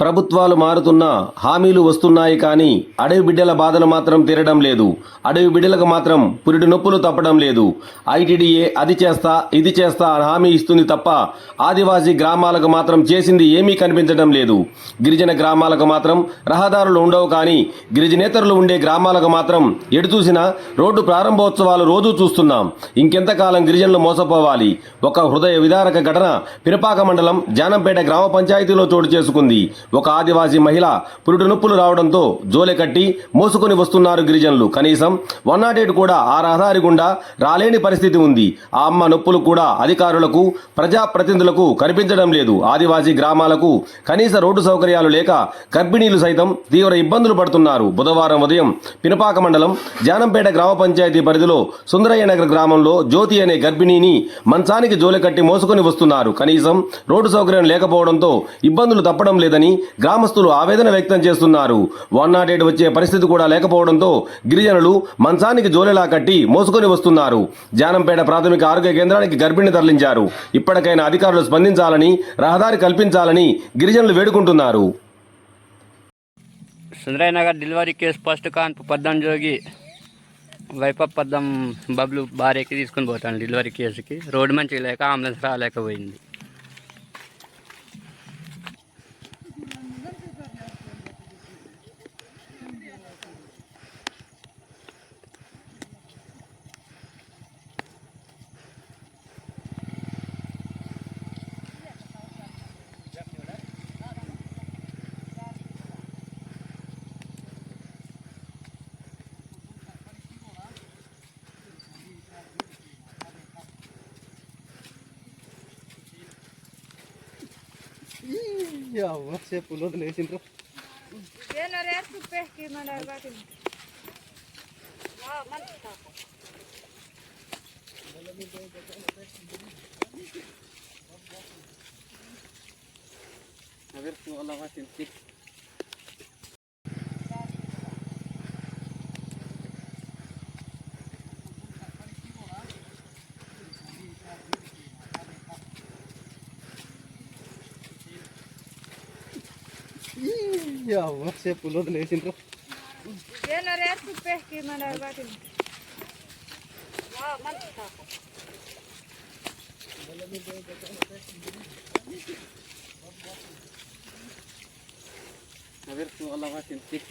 ప్రభుత్వాలు మారుతున్నా హామీలు వస్తున్నాయి కానీ అడవి బిడ్డల బాధలు మాత్రం తీరడం లేదు. అడవి బిడ్డలకు మాత్రం పురిటి నొప్పులు తప్పడం లేదు. ఐటీడీఏ అది చేస్తా ఇది చేస్తా అని హామీ ఇస్తుంది తప్ప ఆదివాసీ గ్రామాలకు మాత్రం చేసింది ఏమీ కనిపించడం లేదు. గిరిజన గ్రామాలకు మాత్రం రహదారులు ఉండవు కానీ గిరిజనేతరులు ఉండే గ్రామాలకు మాత్రం ఎటు చూసినా రోడ్డు ప్రారంభోత్సవాలు రోజూ చూస్తున్నాం. ఇంకెంతకాలం గిరిజనులు మోసపోవాలి? ఒక హృదయ విదారక ఘటన పిరపాక మండలం జానంపేట గ్రామ పంచాయతీలో చోటు చేసుకుంది. ఒక ఆదివాసీ మహిళ పురుడు నొప్పులు రావడంతో జోలె కట్టి మోసుకొని వస్తున్నారు గిరిజనులు. కనీసం వన్ నాట్ ఎయిట్ కూడా ఆ రహదారి గుండా రాలేని పరిస్థితి ఉంది. ఆ అమ్మ నొప్పులు కూడా అధికారులకు ప్రజాప్రతినిధులకు కనిపించడం లేదు. ఆదివాసీ గ్రామాలకు కనీస రోడ్డు సౌకర్యాలు లేక గర్భిణీలు సైతం తీవ్ర ఇబ్బందులు పడుతున్నారు. బుధవారం ఉదయం పినపాక మండలం జానంపేట గ్రామ పంచాయతీ పరిధిలో సుందరయ్య నగర్ గ్రామంలో జ్యోతి అనే గర్భిణీని మంచానికి జోలె కట్టి మోసుకొని వస్తున్నారు. కనీసం రోడ్డు సౌకర్యం లేకపోవడంతో ఇబ్బందులు తప్పడం లేదని గ్రామస్తులు ఆవేదన వ్యక్తం చేస్తున్నారు. వన్ నాట్ ఎయిట్ వచ్చే పరిస్థితి కూడా లేకపోవడంతో గిరిజనులు మంచానికి జోలెలా కట్టి మోసుకొని వస్తున్నారు. జానంపేట ప్రాథమిక ఆరోగ్య కేంద్రానికి గర్భిణి తరలించారు. ఇప్పటికైనా అధికారులు స్పందించాలని రహదారి కల్పించాలని గిరిజనులు వేడుకుంటున్నారు. సుందరయ్య డెలివరీ కేసు ఫస్ట్ కాన్పు పద్దం జోగి వైప పద్దం బబ్లు భార్యకి తీసుకుని పోతాను డెలివరీ కేసుకి. రోడ్డు మంచిగా లేక అంబులెన్స్ రాలేకపోయింది. Yavrum şey bunu da neyse intro. Ben araya tüpeh ki ben araya bakayım. Wow, man. Haber. యవ్వ చెప్పులు వదిలేసిండ్రు Haber tu Allah vakin tik.